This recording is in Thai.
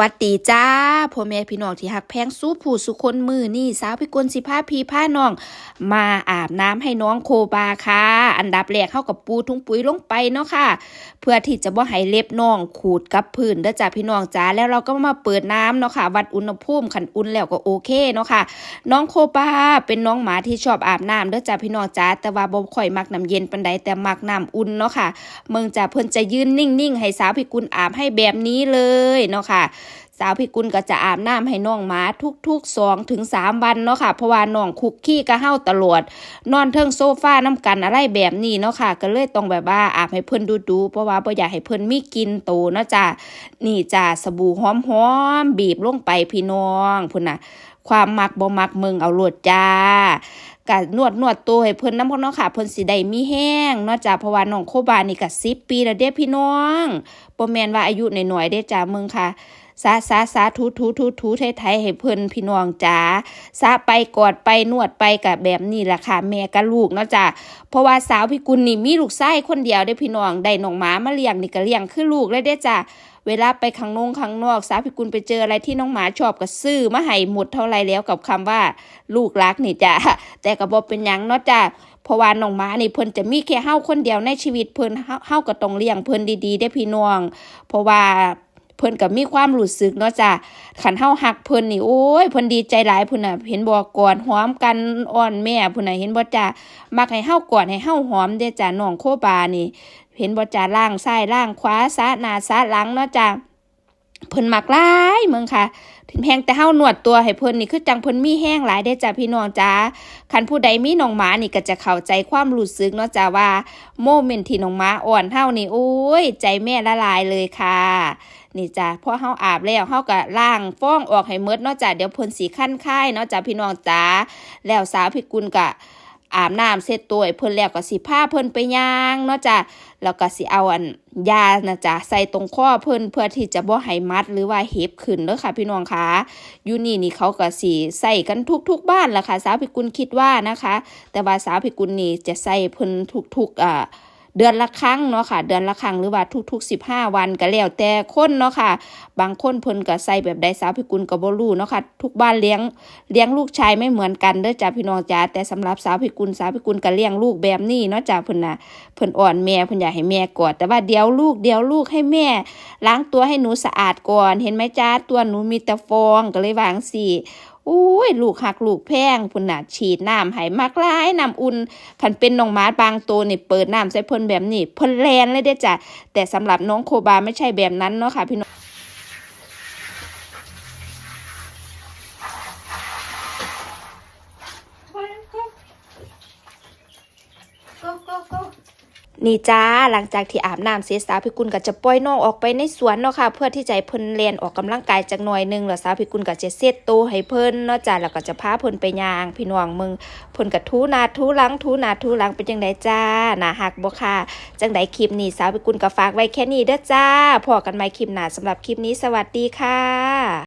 วัสดีจ้าพ่อแม่พี่น้องที่หักแพงสู้ผู้สุคนมือนี่สาวพิกลสิพาพี่พาน้อง มาอาบน้ำให้น้องโคบาค่ะ อันดับแรกเข้ากับปูทุ่งปุ๋ยลงไปเนาะค่ะ เพื่อที่จะบ่ให้เล็บน้องขูดกับพื้นเด้อจ้าพี่น้องจ้าแล้วเราก็มาเปิดน้ำเนาะค่ะ วัดอุณหภูมิขันอุ่นแล้วก็โอเคเนาะค่ะ น้องโคบาเป็นน้องหมาที่ชอบอาบน้ำเด้อจ้าพี่น้องจ้าแต่ว่าบ่ค่อยมักน้ำเย็นปานใดแต่มักน้ำอุ่นเนาะค่ะเมืองจ้าเพิ่นจะยืนนิ่งๆให้สาวพิกุลอาบให้แบบนี้เลยเนาะค่ะ สาวพิกุลก็จะอาบน้ำให้น้องหมาทุกๆสองถึงสามวันเนาะค่ะ เพราะว่าน้องคุกขี้ก็เห่าตลอดนอนเทิงโซฟาน้ำกันอะไรแบบนี้เนาะค่ะ ก็เลยต้องแบบว่าอาบให้เพิ่นดูๆเพราะว่าบ่อยากให้เพิ่นมีกินโตเนาะจ้ะนี่จ้ะสบู่หอมๆบีบลงไปพี่น้องพุ่นน่ะ ความมักบ่มักมึงเอาโลดจ้า กะนวดนวดตัวให้เพิ่นน้ำพอเนาะค่ะเพิ่นสิได้มีแห้งนาะจ้ะเพราะว่าน้องโคบานี่ก็10ปีแล้วเด้พี่น้องบ่แม่นว่าอายุหน้อยๆเด้จ้ะมึงค่ะสาสาสาทูทูทูทูไทยไทยให้เพิ่นพี่น้องจ๋าสาไปกอดไปนวดไปกับแบบนี้แหละค่ะแม่กับลูกเนาะจ้ะเพราะว่าสาวพิกุลนี่มีลูกชายคนเดียวได้พี่น้องได้น้องหมามาเลี้ยงนี่ก็เลี้ยงคือลูกเลยเด้จ้ะเวลาไปข้างนงข้างนอกสาวพิกุลไปเจออะไรที่น้องหมาชอบก็ซื้อมาให้หมดเท่าไรแล้วกับคำว่าลูกรักนี่จ้ะแต่ก็บ่เป็นหยังเนาะจ้ะเพราะว่าน้องหมานี่เพิ่นจะมีแค่เฮาคนเดียวในชีวิตเพิ่นเฮาเฮาก็ต้องเลี้ยงเพิ่นดีๆได้พี่น้อง เพราะว่าเพิ่นก็มีความรู้สึกเนาะจ้ะขันเฮาหักเพิ่นนี่โอ้ยเพิ่นดีใจหลายพุ่นน่ะ เห็นบ่กอดหอมกันอ่อนแม่พุ่นน่ะเห็นบ่จ้ะมักให้เฮากอดให้เฮาหอมเด้จ้ะน้องโคบานี่ เห็นบ่จ้ะล่างซ้ายล่างขวาซะหน้าซะหลังเนาะจ้ะ เพิ่นมักหลายเมืองค่ะแพงแต่เฮาหนวดตัวให้เพิ่นนี่คือจังเพิ่นมีแห้งหลายได้จ้ะพี่น้องจ้าคันผู้ใดมีน้องหมานี่ก็จะเข้าใจความรู้สึกเนาะจ้ะว่า โมเมนต์ที่น้องหมาอ่อนเฮานี่โอ้ย ใจแม่ละลายเลยค่ะนี่จ้ะพอเฮาอาบแล้วเฮาก็ล้างฟ้องออกให้หมดเนาะจ้ะเดี๋ยวเพิ่นสีขั้นค่ายเนาะจ้ะพี่น้องจ้าแล้วสาวพี่กุลก็ อาบน้ำเสร็จตัวเพิ่นแล้วก็สิพาเพิ่นไปย่างเนาะจ้ะแล้วก็สิเอาอันยานะจ้ะใส่ตรงข้อเพิ่นเพื่อที่จะบ่ให้มัดหรือว่าเห็บขึ้นเด้อค่ะ พี่น้องคะอยู่นี่นี่เขาก็สิใส่กันทุก ๆ บ้านล่ะค่ะ สาวพิกุลคิดว่านะคะ แต่ว่าสาวพิกุลนี่จะใส่เพิ่นทุกๆอ่า เดือนละครั้งเนาะค่ะ เดือนละครั้งหรือว่าทุกๆ 15 วันก็แล้วแต่คนเนาะค่ะ บางคนเพิ่นก็ใส่แบบใดสาวพิกุลก็บ่รู้เนาะค่ะ ทุกบ้านเลี้ยงเลี้ยงลูกชายไม่เหมือนกันเด้อจ้าพี่น้องจ้าแต่สำหรับสาวพิกุลสาวพิกุลก็เลี้ยงลูกแบบนี้เนาะจ้าเพิ่นน่ะเพิ่นอ่อนแม่เพิ่นอยากให้แม่กอดแต่ว่าเดี๋ยวลูกเดี๋ยวลูกให้แม่ ล้างตัวให้หนูสะอาดก่อน เห็นไหมจ้าตัวหนูมีแต่ฟองก็เลยวางสิ อุ้ยลูกหักลูกแพงพุ่นน่ะฉีดน้ำให้มากหลายน้ำอุ่นคันเป็นน้องหมาบางตัวนี่เปิดน้ำใส่เพิ่นแบบนี้เพิ่นแลนเลยเด้จ้ะแต่สำหรับน้องโคบาไม่ใช่แบบนั้นเนาะค่ะพี่น้อง นี่จ้าหลังจากที่อาบน้ำเสร็จสาวพิกุลก็จะปล่อยน้องออกไปในสวนเนาะค่ะ เพื่อที่จะให้เพิ่นเรียนออกกำลังกายจักหน่อยหนึงแล้วสาวพิกุลก็จะเซตโตวให้เพิ่นเนาะจ้าแล้วก็จะพาเพิ่นไปยาง พี่น้องมึงเพิ่นก็ทูนาทูหลังทูนาทูหลังเป็นจังไดจ้าหนาหักบ่ค่ะจังไดคลิปนี้สาวไปกุลก็ฝากไว้แค่นี้เด้อจ้าพอกันใหม่คลิปหน้าสำหรับคลิปนี้สวัสดีค่ะ